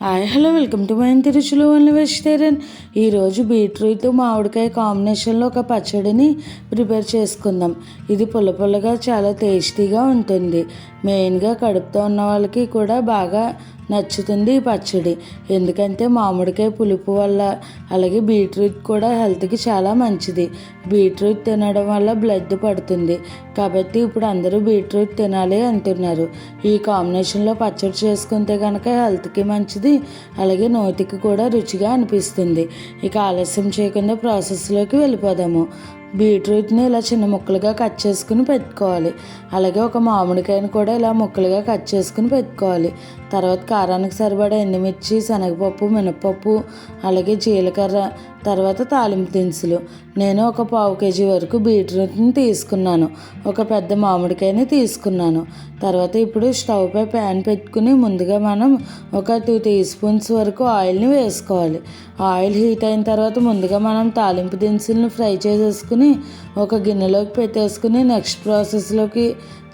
Hi hello welcome to my తిరుచులు only vegetarian. ఈరోజు beetroot మామిడికాయ కాంబినేషన్లో ఒక పచ్చడిని ప్రిపేర్ చేసుకుందాం. ఇది పుల్ల పుల్లగా చాలా టేస్టీగా ఉంటుంది. మెయిన్గా కడుపుతో ఉన్న వాళ్ళకి కూడా బాగా నచ్చుతుంది ఈ పచ్చడి. ఎందుకంటే మామిడికాయ పులుపు వల్ల అలాగే బీట్రూట్ కూడా హెల్త్కి చాలా మంచిది. బీట్రూట్ తినడం వల్ల బ్లడ్ పడుతుంది. కాబట్టి ఇప్పుడు అందరూ బీట్రూట్ తినాలి అంటున్నారు. ఈ కాంబినేషన్లో పచ్చడి చేసుకుంటే కనుక హెల్త్కి మంచిది అలాగే నోటికి కూడా రుచిగా అనిపిస్తుంది. ఇక ఆలస్యం చేయకుండా ప్రాసెస్లోకి వెళ్ళిపోదాము. బీట్రూట్ని ఇలా చిన్న ముక్కలుగా కట్ చేసుకుని పెట్టుకోవాలి. అలాగే ఒక మామిడికాయని కూడా ఇలా ముక్కలుగా కట్ చేసుకుని పెట్టుకోవాలి. తర్వాత కారానికి సరిపడా ఎండుమిర్చి శనగపప్పు మినపప్పు అలాగే జీలకర్ర తర్వాత తాలింపు దినుసులు. నేను ఒక పావు కేజీ వరకు బీట్రూట్ని తీసుకున్నాను. ఒక పెద్ద మామిడికాయని తీసుకున్నాను. తర్వాత ఇప్పుడు స్టవ్ పై ప్యాన్ పెట్టుకుని ముందుగా మనం ఒక టూ టీ స్పూన్స్ వరకు ఆయిల్ని వేసుకోవాలి. ఆయిల్ హీట్ అయిన తర్వాత ముందుగా మనం తాలింపు దినుసులను ఫ్రై చేసేసుకుని ఒక గిన్నెలోకి పెట్టేసుకుని నెక్స్ట్ ప్రాసెస్లోకి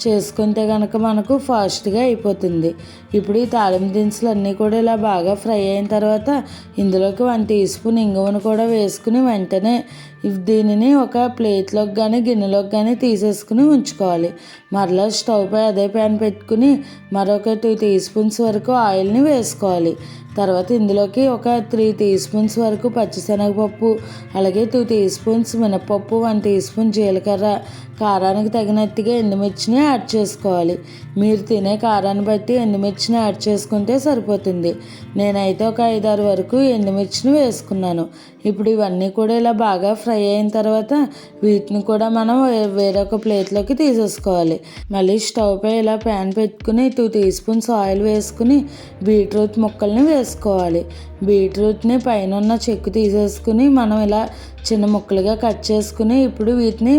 చేసుకుంటే కనుక మనకు ఫాస్ట్గా అయిపోతుంది. ఇప్పుడు ఈ తాలింపు దినుసులు అన్నీ కూడా ఇలా బాగా ఫ్రై అయిన తర్వాత ఇందులోకి వన్ టీ స్పూన్ ఇంగువను కూడా వేసుకుని వెంటనే దీనిని ఒక ప్లేట్లోకి కానీ గిన్నెలోకి కానీ తీసేసుకుని ఉంచుకోవాలి. మరలా స్టవ్ పై అదే ప్యాన్ పెట్టుకుని మరొక టూ టీ స్పూన్స్ వరకు ఆయిల్ని వేసుకోవాలి. తర్వాత ఇందులోకి ఒక త్రీ టీ స్పూన్స్ వరకు పచ్చిశనగపప్పు అలాగే టూ టీ స్పూన్స్ మినపప్పు వన్ టీ స్పూన్ జీలకర్ర. కారానికి తగినట్టుగా ఎండుమిర్చిని యాడ్ చేసుకోవాలి. మీరు తినే కారాన్ని బట్టి ఎండుమిర్చిని యాడ్ చేసుకుంటే సరిపోతుంది. నేనైతే ఒక ఐదారు వరకు ఎండుమిర్చిని వేసుకున్నాను. ఇప్పుడు ఇవన్నీ కూడా ఇలా బాగా ఫ్రై అయిన తర్వాత వీటిని కూడా మనం వేరొక ప్లేట్లోకి తీసేసుకోవాలి. మళ్ళీ స్టవ్ పై ఇలా ప్యాన్ పెట్టుకుని టూ టీ స్పూన్స్ ఆయిల్ వేసుకుని బీట్రూట్ ముక్కల్ని వేసుకోవాలి. బీట్రూట్ని పైన ఉన్న చెక్కు తీసేసుకుని మనం ఇలా చిన్న ముక్కలుగా కట్ చేసుకుని ఇప్పుడు వీటిని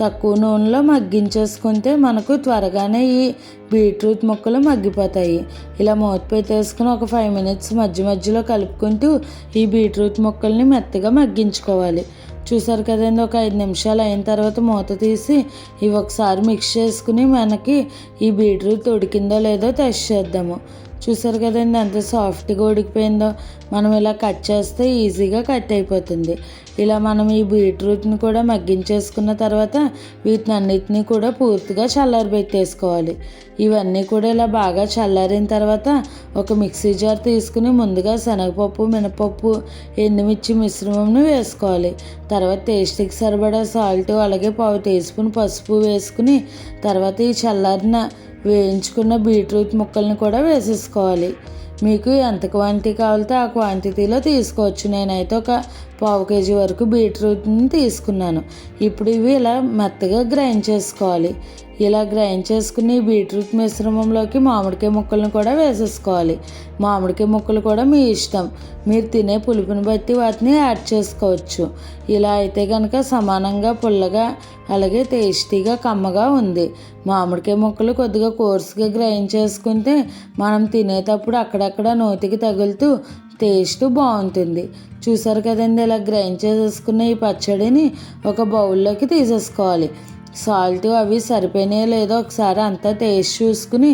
తక్కువ నూనెలో మగ్గించేసుకుంటే మనకు త్వరగానే ఈ బీట్రూట్ ముక్కలు మగ్గిపోతాయి. ఇలా మూత పెట్టేసుకుని ఒక ఫైవ్ మినిట్స్ మధ్య మధ్యలో కలుపుకుంటూ ఈ బీట్రూట్ ముక్కల్ని మెత్తగా మగ్గించుకోవాలి. చూసారు కదండి ఒక ఐదు నిమిషాలు అయిన తర్వాత మూత తీసి ఇవి ఒకసారి మిక్స్ చేసుకుని మనకి ఈ బీట్రూట్ ఉడికిందో లేదో టెస్ట్ చేద్దాము. చూసారు కదండి ఎంత సాఫ్ట్గా ఉడికిపోయిందో. మనం ఇలా కట్ చేస్తే ఈజీగా కట్ అయిపోతుంది. ఇలా మనం ఈ బీట్రూట్ని కూడా మగ్గించేసుకున్న తర్వాత వీటిని అన్నిటినీ కూడా పూర్తిగా పెట్టేసుకోవాలి. ఇవన్నీ కూడా ఇలా బాగా చల్లారిన తర్వాత ఒక మిక్సీ జార్ తీసుకుని ముందుగా శనగపప్పు మినపప్పు ఎండుమిర్చి మిశ్రమంను వేసుకోవాలి. తర్వాత టేస్ట్కి సరిపడా సాల్ట్ అలాగే పావు టీ స్పూన్ పసుపు వేసుకుని తర్వాత ఈ చల్లారిన వేయించుకున్న బీట్రూట్ ముక్కల్ని కూడా వేసేసుకోవాలి. మీకు ఎంత క్వాంటిటీ కావాలితే ఆ క్వాంటిటీలో తీసుకోవచ్చు. నేనైతే ఒక పావు కేజీ వరకు బీట్రూట్ని తీసుకున్నాను. ఇప్పుడు ఇవి ఇలా మెత్తగా గ్రైండ్ చేసుకోవాలి. ఇలా గ్రైండ్ చేసుకుని బీట్రూట్ మిశ్రమంలోకి మామిడికాయ ముక్కలను కూడా వేసేసుకోవాలి. మామిడికాయ ముక్కలు కూడా మీ ఇష్టం. మీరు తినే పులుపుని బట్టి వాటిని యాడ్ చేసుకోవచ్చు. ఇలా అయితే కనుక సమానంగా పుల్లగా అలాగే టేస్టీగా కమ్మగా ఉంది. మామిడికాయ ముక్కలు కొద్దిగా కోర్సుగా గ్రైండ్ చేసుకుంటే మనం తినేటప్పుడు అక్కడ అక్కడక్కడ నోతికి తగులుతూ టేస్ట్ బాగుంటుంది. చూసారు కదండి ఇలా గ్రైండ్ చేసేసుకున్న ఈ పచ్చడిని ఒక బౌల్లోకి తీసేసుకోవాలి. సాల్ట్ అవి సరిపోయినాయో లేదో ఒకసారి అంతా టేస్ట్ చూసుకుని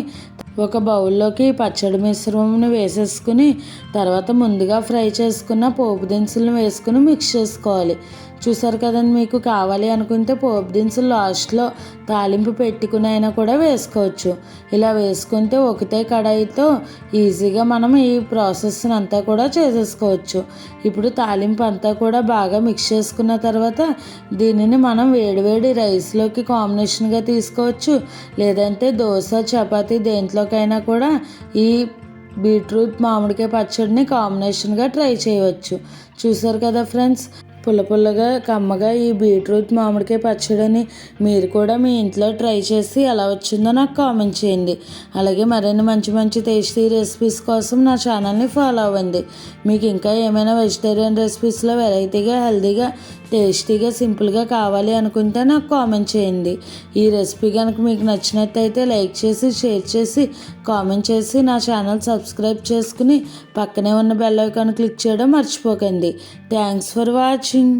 ఒక బౌల్లోకి పచ్చడి మిశ్రమంను వేసేసుకుని తర్వాత ముందుగా ఫ్రై చేసుకున్న పోపు దినుసులను వేసుకుని మిక్స్ చేసుకోవాలి. చూసారు కదండి మీకు కావాలి అనుకుంటే పోపు దినుసులు లాస్ట్లో తాలింపు పెట్టుకుని అయినా కూడా వేసుకోవచ్చు. ఇలా వేసుకుంటే ఒకటే కడాయితో ఈజీగా మనం ఈ ప్రాసెస్ని అంతా కూడా చేసేసుకోవచ్చు. ఇప్పుడు తాలింపు అంతా కూడా బాగా మిక్స్ చేసుకున్న తర్వాత దీనిని మనం వేడివేడి రైస్లోకి కాంబినేషన్గా తీసుకోవచ్చు. లేదంటే దోశ చపాతీ దేంట్లోకైనా కూడా ఈ బీట్రూట్ మామిడికాయ పచ్చడిని కాంబినేషన్గా ట్రై చేయవచ్చు. చూసారు కదా ఫ్రెండ్స్? పుల్ల పుల్లగా కమ్మగా ఈ బీట్రూట్ మామిడికాయ పచ్చడిని మీరు కూడా మీ ఇంట్లో ట్రై చేసి ఎలా వచ్చిందో నాకు కామెంట్ చేయండి. అలాగే మరిన్ని మంచి మంచి టేస్టీ రెసిపీస్ కోసం నా ఛానల్ని ఫాలో అవ్వండి. మీకు ఇంకా ఏమైనా వెజిటేరియన్ రెసిపీస్లో వెరైటీగా హెల్తీగా టేస్టీగా సింపుల్గా కావాలి అనుకుంటే నాకు కామెంట్ చేయండి. ఈ రెసిపీ కనుక మీకు నచ్చినట్టయితే లైక్ చేసి షేర్ చేసి కామెంట్ చేసి నా ఛానల్ సబ్స్క్రైబ్ చేసుకుని పక్కనే ఉన్న బెల్ ఐకాన్ క్లిక్ చేయడం మర్చిపోకండి. Thanks for watching.